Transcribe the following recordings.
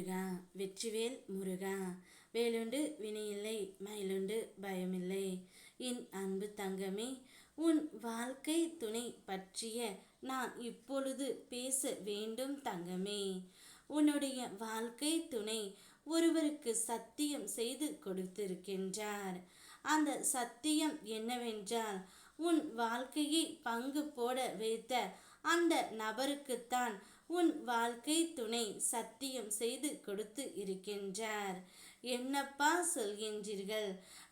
முருகா வெற்றிவேல் முருகா வேலுண்டு வினையில்லை மயிலுண்டு பயமில்லை. என் அன்பு தங்கமே உன் வாழ்க்கை துணை பற்றிய நான் இப்பொழுது பேச வேண்டும் தங்கமே. உன்னுடைய வாழ்க்கை துணை ஒருவருக்கு சத்தியம் செய்து கொடுத்திருக்கின்றார். அந்த சத்தியம் என்னவென்றால் உன் வாழ்க்கையை பங்கு போட வைத்த அந்த நபருக்குத்தான் உன் வாழ்க்கை துணை சத்தியம் செய்து கொடுத்து இருக்கின்றார். என்னப்பா சொல்கின்றீர்கள்?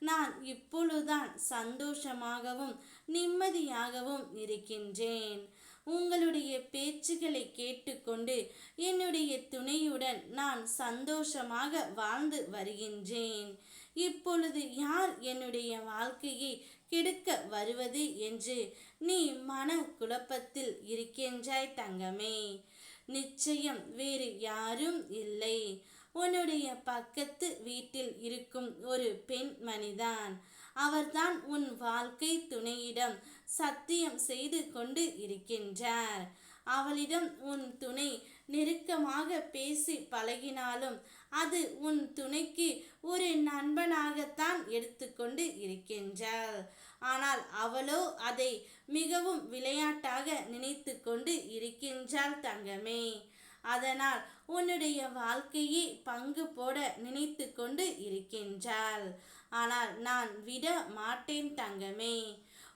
நான் இப்பொழுதுதான் சந்தோஷமாகவும் நிம்மதியாகவும் இருக்கின்றேன். உங்களுடைய பேச்சுகளை கேட்டுக்கொண்டு என்னுடைய துணையுடன் நான் சந்தோஷமாக வாழ்ந்து வருகின்றேன். இப்பொழுது யார் என்னுடைய வாழ்க்கையை கெடுக்க வருவது என்று நீ மன குழப்பத்தில் இருக்கின்றாய் தங்கமே. நிச்சயம் வேறு யாரும் இல்லை. உன்னுடைய பக்கத்து வீட்டில் இருக்கும் ஒரு பெண் மனிதான். அவர்தான் உன் வாழ்க்கை துணையிடம் சத்தியம் செய்து கொண்டு இருக்கின்றார். அவளிடம் உன் துணை நெருக்கமாக பேசி பழகினாலும் அது உன் துணைக்கு ஒரு நண்பனாகத்தான் எடுத்துக்கொண்டு இருக்கின்றாள். ஆனால் அவளோ அதை மிகவும் விளையாட்டாக நினைத்து கொண்டு இருக்கின்றாள் தங்கமே. அதனால் உன்னுடைய வாழ்க்கையை பங்கு போட நினைத்து கொண்டு இருக்கின்றாள். ஆனால் நான் விட மாட்டேன் தங்கமே.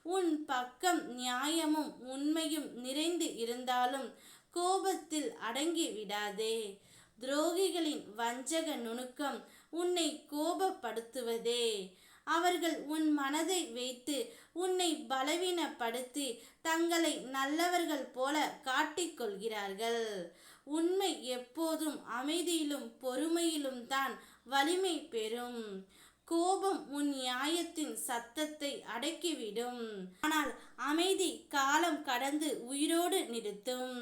உன் பக்கம் நியாயமும் உண்மையும் நிறைந்து இருந்தாலும் கோபத்தில் அடங்கி விடாதே. துரோகிகளின் வஞ்சக நுணுக்கம் உன்னை கோபப்படுத்துவதே. அவர்கள் உன் மனதை வைத்து உன்னை பலவீனப்படுத்தி தங்களை நல்லவர்கள் போல காட்டிக்கொள்கிறார்கள். உண்மை எப்போதும் அமைதியிலும் பொறுமையிலும் தான் வலிமை பெறும். கோபம் உன் நியாயத்தின் சத்தத்தை அடக்கிவிடும். ஆனால் அமைதி காலம் கடந்து உயிரோடு நிறுத்தும்.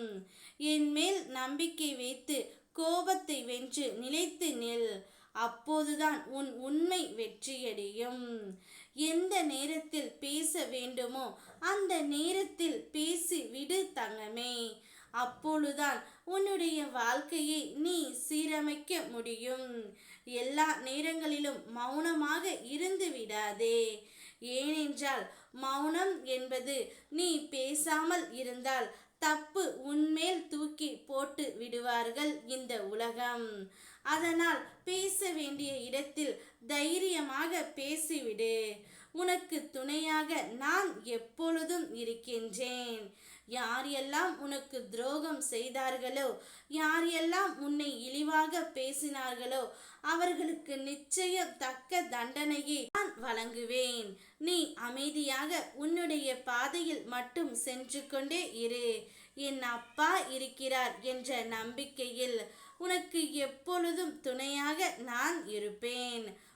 என் மேல் நம்பிக்கை வைத்து கோபத்தை வென்று நிலைத்து நில். அப்போதுதான் உன் உண்மை வெற்றியடையும். எந்த நேரத்தில் பேச வேண்டுமோ அந்த நேரத்தில் பேசி அப்பொழுதுதான் உன்னுடைய வாழ்க்கையை நீ சீரமைக்க முடியும். எல்லா நேரங்களிலும் மௌனமாக இருந்து விடாதே. ஏனென்றால் மௌனம் என்பது நீ பேசாமல் இருந்தால் தப்பு உன்மேல் தூக்கி போட்டு விடுவார்கள் இந்த உலகம். அதனால் பேச வேண்டிய இடத்தில் தைரியமாக பேசிவிடு. உனக்கு துணையாக நான் எப்பொழுதும் இருக்கின்றேன். யார் எல்லாம் உனக்கு துரோகம் செய்தார்களோ யார் எல்லாம் உன்னை இழிவாக பேசினார்களோ அவர்களுக்கு நிச்சயம் தக்க தண்டனையை நான் வழங்குவேன். நீ அமைதியாக உன்னுடைய பாதையில் மட்டும் சென்று கொண்டே இரு. என் அப்பா இருக்கிறார் என்ற நம்பிக்கையில் உனக்கு எப்பொழுதும் துணையாக நான் இருப்பேன்.